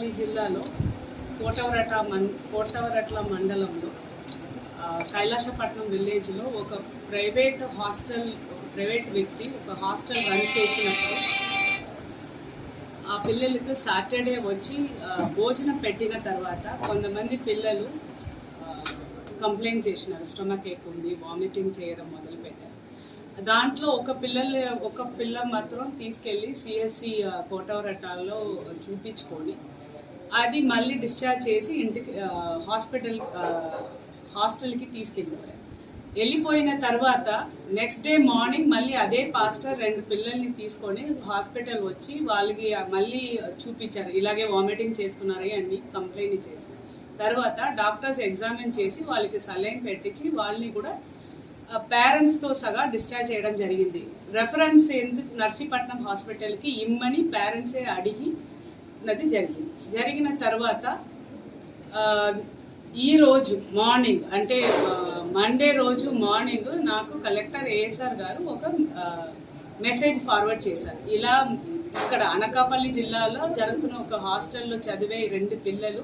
అనకాపల్లి జిల్లాలో కోటవరట మన్ కోటవరట్ల మండలంలో కైలాసపట్నం విలేజ్లో ఒక ప్రైవేట్ హాస్టల్ ప్రైవేట్ వ్యక్తి ఒక హాస్టల్ రన్ చేసినప్పుడు ఆ పిల్లలకు సాటర్డే వచ్చి భోజనం పెట్టిన తర్వాత కొంతమంది పిల్లలు కంప్లైంట్ చేసినారు. స్టమక్ ఏక్ ఉంది వామిటింగ్ చేయడం మొదలుపెట్టారు దాంట్లో ఒక పిల్లలు ఒక పిల్ల మాత్రం తీసుకెళ్ళి సిఎస్సి కోటవరటాల్లో చూపించుకొని అది మళ్ళీ డిశ్చార్జ్ చేసి ఇంటికి హాస్పిటల్ హాస్టల్కి తీసుకెళ్ళిపోయారు. వెళ్ళిపోయిన తర్వాత నెక్స్ట్ డే మార్నింగ్ మళ్ళీ అదే పాస్టర్ రెండు పిల్లల్ని తీసుకొని హాస్పిటల్ వచ్చి వాళ్ళకి మళ్ళీ చూపించారు. ఇలాగే వామిటింగ్ చేస్తున్నారు అని కంప్లైంట్ చేసి. తర్వాత డాక్టర్స్ ఎగ్జామిన్ చేసి వాళ్ళకి సలైన్ పెట్టించి వాళ్ళని కూడా పేరెంట్స్తో సగా డిశ్చార్జ్ చేయడం జరిగింది. రెఫరెన్స్ ఎందుకు నర్సీపట్నం హాస్పిటల్కి ఇమ్మని పేరెంట్సే అడిగి నది జరిగింది. జరిగిన తర్వాత ఈరోజు ఈ రోజు మార్నింగ్ అంటే మండే రోజు మార్నింగ్ నాకు కలెక్టర్ ఏఎస్ఆర్ గారు ఒక మెసేజ్ ఫార్వర్డ్ చేశారు. ఇలా ఇక్కడ అనకాపల్లి జిల్లాలో జరుగుతున్న ఒక హాస్టల్లో చదివే రెండు పిల్లలు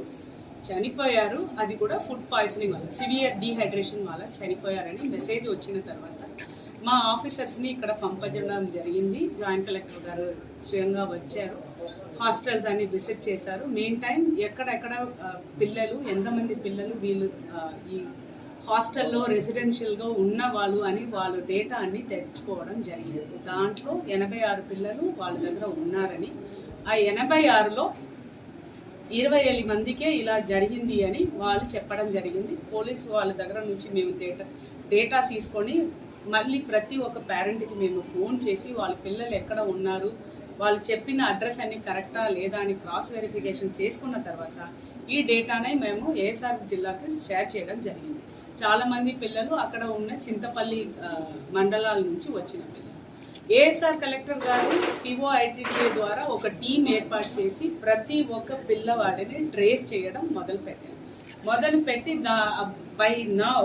చనిపోయారు. అది కూడా ఫుడ్ పాయిజనింగ్ వల్ల సివియర్ డీహైడ్రేషన్ వల్ల చనిపోయారని మెసేజ్ వచ్చిన తర్వాత మా ఆఫీసర్స్ని ఇక్కడ పంపజడం జరిగింది. జాయింట్ కలెక్టర్ గారు స్వయంగా వచ్చారు. హాస్టల్స్ అన్ని విజిట్ చేశారు. మెయిన్ టైం ఎక్కడెక్కడ పిల్లలు ఎంతమంది పిల్లలు వీళ్ళు ఈ హాస్టల్లో రెసిడెన్షియల్గా ఉన్న వాళ్ళు అని వాళ్ళు డేటా అన్ని తెచ్చుకోవడం జరిగింది. దాంట్లో ఎనభై ఆరు పిల్లలు వాళ్ళ దగ్గర ఉన్నారని ఆ ఎనభై ఆరులో ఇరవై ఏళ్ళ మందికే ఇలా జరిగింది అని వాళ్ళు చెప్పడం జరిగింది. పోలీసు వాళ్ళ దగ్గర నుంచి మేము డేటా డేటా తీసుకొని మళ్ళీ ప్రతి ఒక్క పేరెంట్కి మేము ఫోన్ చేసి వాళ్ళ పిల్లలు ఎక్కడ ఉన్నారు వాళ్ళు చెప్పిన అడ్రస్ అన్ని కరెక్టా లేదా అని క్రాస్ వెరిఫికేషన్ చేసుకున్న తర్వాత ఈ డేటానే మేము ఏఎస్ఆర్ జిల్లాకి షేర్ చేయడం జరిగింది. చాలామంది పిల్లలు అక్కడ ఉన్న చింతపల్లి మండలాల నుంచి వచ్చిన పిల్లలు. ఏఎస్ఆర్ కలెక్టర్ గారు టిఓ ద్వారా ఒక టీం ఏర్పాటు చేసి ప్రతి ఒక్క పిల్లవాడిని ట్రేస్ చేయడం మొదలు పెట్టారు మొదలు పెట్టి దా బై నౌ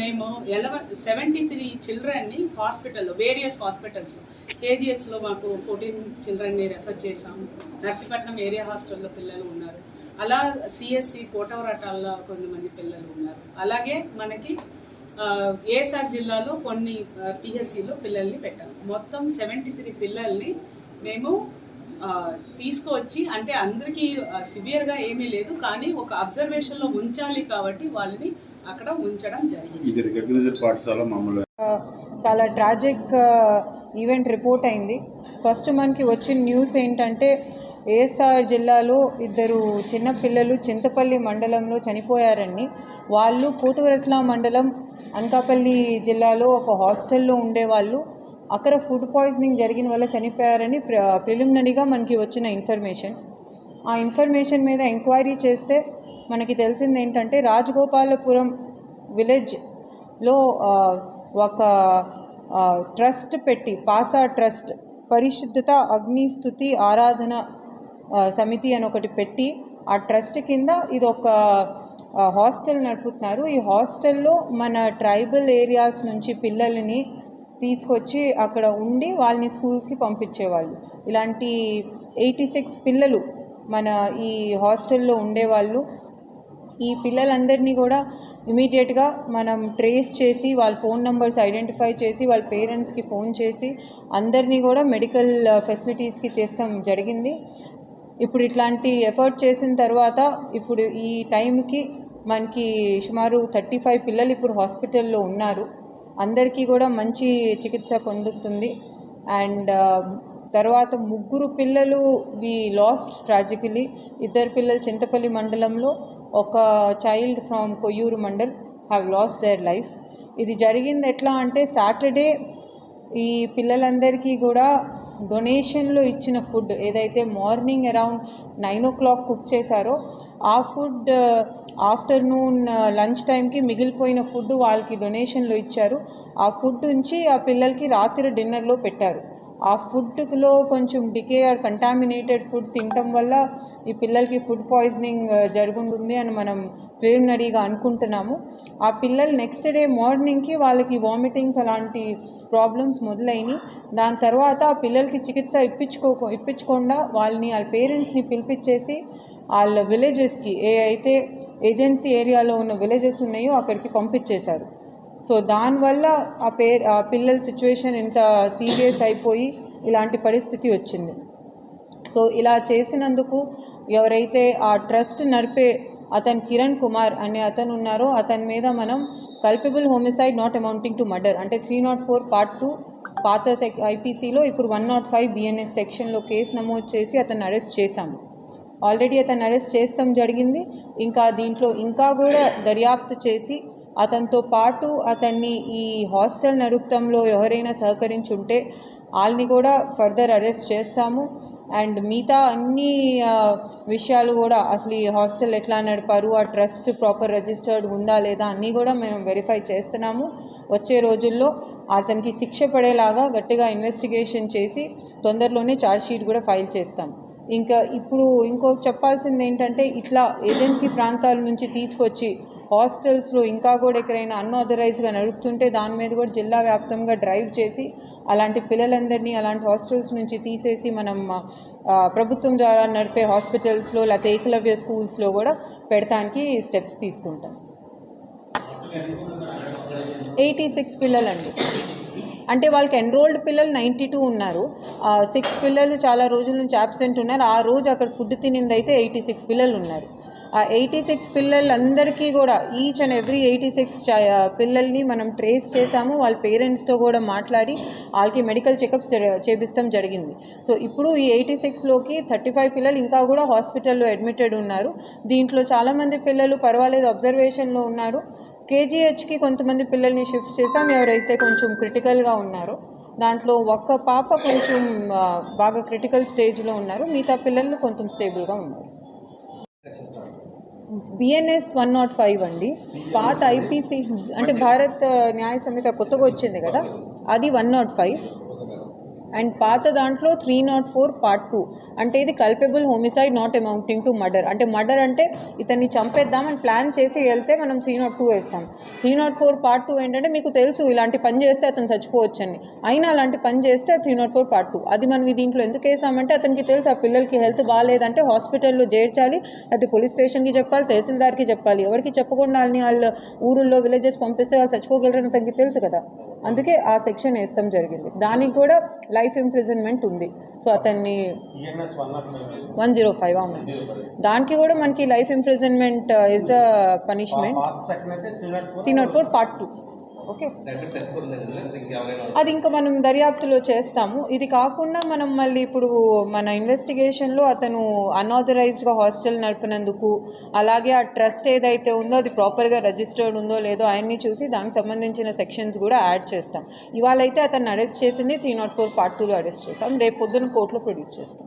మేము ఎలవన్ సెవెంటీ త్రీ చిల్డ్రన్ని హాస్పిటల్లో వేరియస్ హాస్పిటల్స్లో కేజీహెచ్లో మాకు ఫోర్టీన్ చిల్డ్రన్ని రెఫర్ చేశాము నర్సీపట్నం ఏరియా హాస్టల్లో పిల్లలు ఉన్నారు. అలా సిఎస్సి కోటవరటాల్లో కొంతమంది పిల్లలు ఉన్నారు. అలాగే మనకి ఏఎస్ఆర్ జిల్లాలో కొన్ని పిహెచ్సిలో పిల్లల్ని పెట్టాము మొత్తం సెవెంటీ త్రీ పిల్లల్ని మేము తీసుకువచ్చి అంటే అందరికీ సివియర్గా ఏమీ లేదు. కానీ ఒక అబ్జర్వేషన్లో ఉంచాలి కాబట్టి వాళ్ళని అక్కడ ఉంచడం జరిగింది. ఇది రికగ్నైజ్డ్ పాఠశాల మామూలు. చాలా ట్రాజిక్ ఈవెంట్ రిపోర్ట్ అయింది. ఫస్ట్ మనకి వచ్చిన న్యూస్ ఏంటంటే ఏఎస్ఆర్ జిల్లాలో ఇద్దరు చిన్న పిల్లలు చింతపల్లి మండలంలో చనిపోయారని వాళ్ళు కోటవరట్ల మండలం అనకాపల్లి జిల్లాలో ఒక హాస్టల్లో ఉండేవాళ్ళు. అక్కడ ఫుడ్ పాయిజనింగ్ జరిగిన వల్ల చనిపోయారని ప్ర ప్రిలిమినరీగా మనకి వచ్చిన ఇన్ఫర్మేషన్. ఆ ఇన్ఫర్మేషన్ మీద ఎంక్వైరీ చేస్తే మనకి తెలిసింది ఏంటంటే రాజగోపాలపురం విలేజ్లో ఒక ట్రస్ట్ పెట్టి పాసా ట్రస్ట్ పరిశుద్ధత అగ్నిస్థుతి ఆరాధన సమితి అని ఒకటి పెట్టి ఆ ట్రస్ట్ కింద ఇది ఒక హాస్టల్ నడుపుతున్నారు. ఈ హాస్టల్లో మన ట్రైబల్ ఏరియాస్ నుంచి పిల్లల్ని తీసుకొచ్చి అక్కడ ఉండి వాళ్ళని స్కూల్స్కి పంపించేవాళ్ళు. ఇలాంటి ఎయిటీ సిక్స్ పిల్లలు మన ఈ హాస్టల్లో ఉండేవాళ్ళు. ఈ పిల్లలందరినీ కూడా ఇమీడియట్గా మనం ట్రేస్ చేసి వాళ్ళ ఫోన్ నెంబర్స్ ఐడెంటిఫై చేసి వాళ్ళ పేరెంట్స్కి ఫోన్ చేసి అందరినీ కూడా మెడికల్ ఫెసిలిటీస్కి తెస్తాం జరిగింది. ఇప్పుడు ఇట్లాంటి ఎఫర్ట్ చేసిన తర్వాత ఇప్పుడు ఈ టైంకి మనకి సుమారు థర్టీ ఫైవ్ పిల్లలు ఇప్పుడు హాస్పిటల్లో ఉన్నారు. అందరికీ కూడా మంచి చికిత్స పొందుతుంది. అండ్ తర్వాత ముగ్గురు పిల్లలు వి లాస్ట్ ట్రాజికలీ. ఇద్దరు పిల్లలు చింతపల్లి మండలంలో. ఒక child from Koyyuru mandal have lost their life ఇది జరిగింది ఎట్లా అంటే సాటర్డే ఈ పిల్లలందరికీ కూడా డొనేషన్లో ఇచ్చిన ఫుడ్ ఏదైతే morning around nine o'clock cook చేశారో ఆ ఫుడ్ ఆఫ్టర్నూన్ లంచ్ టైంకి మిగిలిపోయిన ఫుడ్ వాళ్ళకి డొనేషన్లో ఇచ్చారు. ఆ ఫుడ్ నుంచి ఆ పిల్లలకి రాత్రి డిన్నర్లో పెట్టారు. ఆ ఫుడ్లో కొంచెం డికే ఆర్ కంటామినేటెడ్ ఫుడ్ తినటం వల్ల ఈ పిల్లలకి ఫుడ్ పాయిజనింగ్ uh, జరుగుంటుంది అని మనం ప్రిలిమినరీగా అనుకుంటున్నాము. ఆ పిల్లలు నెక్స్ట్ డే మార్నింగ్కి వాళ్ళకి వామిటింగ్స్ అలాంటి ప్రాబ్లమ్స్ మొదలైనవి దాని తర్వాత ఆ పిల్లలకి చికిత్స ఇప్పించుకో ఇప్పించకుండా వాళ్ళని వాళ్ళ పేరెంట్స్ని పిలిపించేసి వాళ్ళ విలేజెస్కి ఏ అయితే ఏజెన్సీ ఏరియాలో ఉన్న విలేజెస్ ఉన్నాయో అక్కడికి పంపించేశారు. సో దానివల్ల ఆ పే ఆ పిల్లల సిచ్యువేషన్ ఇంత సీరియస్ అయిపోయి ఇలాంటి పరిస్థితి వచ్చింది. సో ఇలా చేసినందుకు ఎవరైతే ఆ ట్రస్ట్ నడిపే అతను కిరణ్ కుమార్ అనే అతను ఉన్నారో అతని మీద మనం culpable homicide not amounting to murder అంటే three not four part two పాత సెక్ ఐపీసీలో ఇప్పుడు వన్ నాట్ ఫైవ్ బిఎన్ఎస్ సెక్షన్లో కేసు నమోదు చేసి అతను అరెస్ట్ చేశాము ఆల్రెడీ అతను అరెస్ట్ చేస్తాం జరిగింది. ఇంకా దీంట్లో ఇంకా కూడా దర్యాప్తు చేసి అతనితో పాటు అతన్ని ఈ హాస్టల్ నరుక్తంలో ఎవరైనా సహకరించుంటే వాళ్ళని కూడా ఫర్దర్ అరెస్ట్ చేస్తాము. అండ్ మిగతా అన్ని విషయాలు కూడా అసలు ఈ హాస్టల్ ఎట్లా నడిపారు ఆ ట్రస్ట్ ప్రాపర్ రిజిస్టర్డ్ ఉందా లేదా అన్నీ కూడా మేము వెరిఫై చేస్తున్నాము. వచ్చే రోజుల్లో అతనికి శిక్ష పడేలాగా గట్టిగా ఇన్వెస్టిగేషన్ చేసి తొందరలోనే ఛార్జ్షీట్ కూడా ఫైల్ చేస్తాం. ఇంకా ఇప్పుడు ఇంకో చెప్పాల్సింది ఏంటంటే ఇట్లా ఏజెన్సీ ప్రాంతాల నుంచి తీసుకొచ్చి హాస్టల్స్లో ఇంకా కూడా ఎక్కడైనా అన్ఆథరైజ్గా నడుపుతుంటే దాని మీద కూడా జిల్లా వ్యాప్తంగా డ్రైవ్ చేసి అలాంటి పిల్లలందరినీ అలాంటి హాస్టల్స్ నుంచి తీసేసి మనం ప్రభుత్వం ద్వారా నడిపే హాస్పిటల్స్లో లేకపోతే ఏకలవ్య స్కూల్స్లో కూడా పెడతానికి స్టెప్స్ తీసుకుంటాం. ఎయిటీ సిక్స్ పిల్లలండి. అంటే వాళ్ళకి ఎన్రోల్డ్ పిల్లలు నైంటీ టూ ఉన్నారు. సిక్స్ పిల్లలు చాలా రోజుల నుంచి అబ్సెంట్ ఉన్నారు. ఆ రోజు అక్కడ ఫుడ్ తినింది అయితే ఎయిటీ సిక్స్ పిల్లలు ఉన్నారు. ఆ ఎయిటీ సిక్స్ పిల్లలందరికీ కూడా each and every eighty six పిల్లల్ని మనం ట్రేస్ చేసాము వాళ్ళ పేరెంట్స్తో కూడా మాట్లాడి వాళ్ళకి మెడికల్ చెకప్స్ చేపిస్తాం జరిగింది. సో ఇప్పుడు ఈ ఎయిటీ సిక్స్లోకి థర్టీ ఫైవ్ పిల్లలు ఇంకా కూడా హాస్పిటల్లో అడ్మిటెడ్ ఉన్నారు. దీంట్లో చాలామంది పిల్లలు పర్వాలేదు అబ్జర్వేషన్లో ఉన్నారు. కేజీహెచ్కి కొంతమంది పిల్లల్ని షిఫ్ట్ చేసాం ఎవరైతే కొంచెం క్రిటికల్గా ఉన్నారో. దాంట్లో ఒక్క పాప కొంచెం బాగా క్రిటికల్ స్టేజ్లో ఉన్నారు. మిగతా పిల్లలు కొంచెం స్టేబుల్గా ఉన్నారు. బిఎన్ఎస్ వన్ నాట్ ఫైవ్ అండి. పాత ఐపీసీ అంటే భారత్ న్యాయ సమితి కొత్తగా వచ్చింది కదా అది వన్ నాట్ ఫైవ్ అండ్ పాత దాంట్లో three not four part two అంటే ఇది culpable homicide not amounting to murder అంటే మర్డర్ అంటే ఇతన్ని చంపేద్దామని ప్లాన్ చేసి వెళ్తే మనం త్రీ నాట్ టూ వేస్తాం. Three not four part two ఏంటంటే మీకు తెలుసు ఇలాంటి పని చేస్తే అతను చచ్చిపోవచ్చని. అయినా అలాంటి పని చేస్తే three nought four part two అది మనం దీంట్లో ఎందుకు వేసామంటే అతనికి తెలుసు ఆ పిల్లలకి హెల్త్ బాగాలేదంటే హాస్పిటల్లో చేర్చాలి అది పోలీస్ స్టేషన్కి చెప్పాలి తహసీల్దార్కి చెప్పాలి. ఎవరికి చెప్పకుండా వాళ్ళని వాళ్ళ ఊరుల్లో విలేజెస్ పంపిస్తే వాళ్ళు చచ్చిపోగలరని అతనికి తెలుసు కదా. అందుకే ఆ సెక్షన్ వేస్తాం జరిగింది. దానికి కూడా లైఫ్ ఇంప్రిజన్మెంట్ ఉంది. సో అతన్ని వన్ జీరో ఫైవ్ అవును. దానికి కూడా మనకి life imprisonment is the punishment three nought four part two. Okay? అది ఇంకా మనం దర్యాప్తులో చేస్తాము. ఇది కాకుండా మనం మళ్ళీ ఇప్పుడు మన ఇన్వెస్టిగేషన్లో అతను అన్ఆథరైజ్డ్గా హాస్టల్ నడిపినందుకు అలాగే ఆ ట్రస్ట్ ఏదైతే ఉందో అది ప్రాపర్గా రిజిస్టర్డ్ ఉందో లేదో ఆయన్ని చూసి దానికి సంబంధించిన సెక్షన్స్ కూడా యాడ్ చేస్తాం. ఇవాళ అయితే అతన్ని అరెస్ట్ చేసింది త్రీ నాట్ ఫోర్ పార్ట్ టూలో అరెస్ట్ చేస్తాం రేపు పొద్దున్న కోర్టులో ప్రొడ్యూస్ చేస్తాం.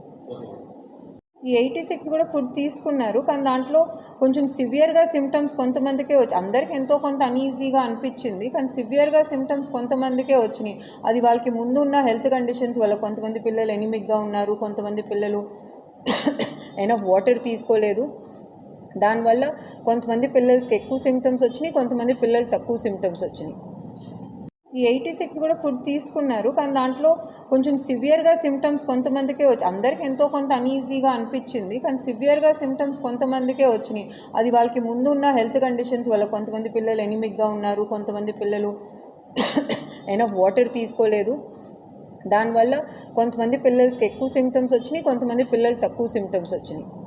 ఎయిటీ సిక్స్ కూడా ఫుడ్ తీసుకున్నారు. కానీ దాంట్లో కొంచెం సివియర్గా సిమ్టమ్స్ కొంతమందికే వచ్చి అందరికి ఎంతో కొంత అన్ఈజీగా అనిపించింది. కానీ సివియర్గా సిమ్టమ్స్ కొంతమందికే వచ్చినాయి. అది వాళ్ళకి ముందు ఉన్న హెల్త్ కండిషన్స్ వల్ల కొంతమంది పిల్లలు ఎనిమిక్గా ఉన్నారు. కొంతమంది పిల్లలు అయినా వాటర్ తీసుకోలేదు. దానివల్ల కొంతమంది పిల్లలకి ఎక్కువ సిమ్టమ్స్ వచ్చినాయి. కొంతమంది పిల్లలు తక్కువ సిమ్టమ్స్ వచ్చినాయి. ఎయిటీ సిక్స్ కూడా ఫుడ్ తీసుకున్నారు. కానీ దాంట్లో కొంచెం సివియర్గా సిమ్టమ్స్ కొంతమందికే వచ్చి అందరికి ఎంతో కొంత అన్ఈజీగా అనిపించింది. కానీ సివియర్గా సిమ్టమ్స్ కొంతమందికే వచ్చినాయి. అది వాళ్ళకి ముందు ఉన్న హెల్త్ కండిషన్స్ వల్ల కొంతమంది పిల్లలు ఎనిమిక్గా ఉన్నారు. కొంతమంది పిల్లలు అయినా వాటర్ తీసుకోలేదు. దానివల్ల కొంతమంది పిల్లలకి ఎక్కువ సిమ్టమ్స్ వచ్చినాయి. కొంతమంది పిల్లలు తక్కువ సిమ్టమ్స్ వచ్చినాయి.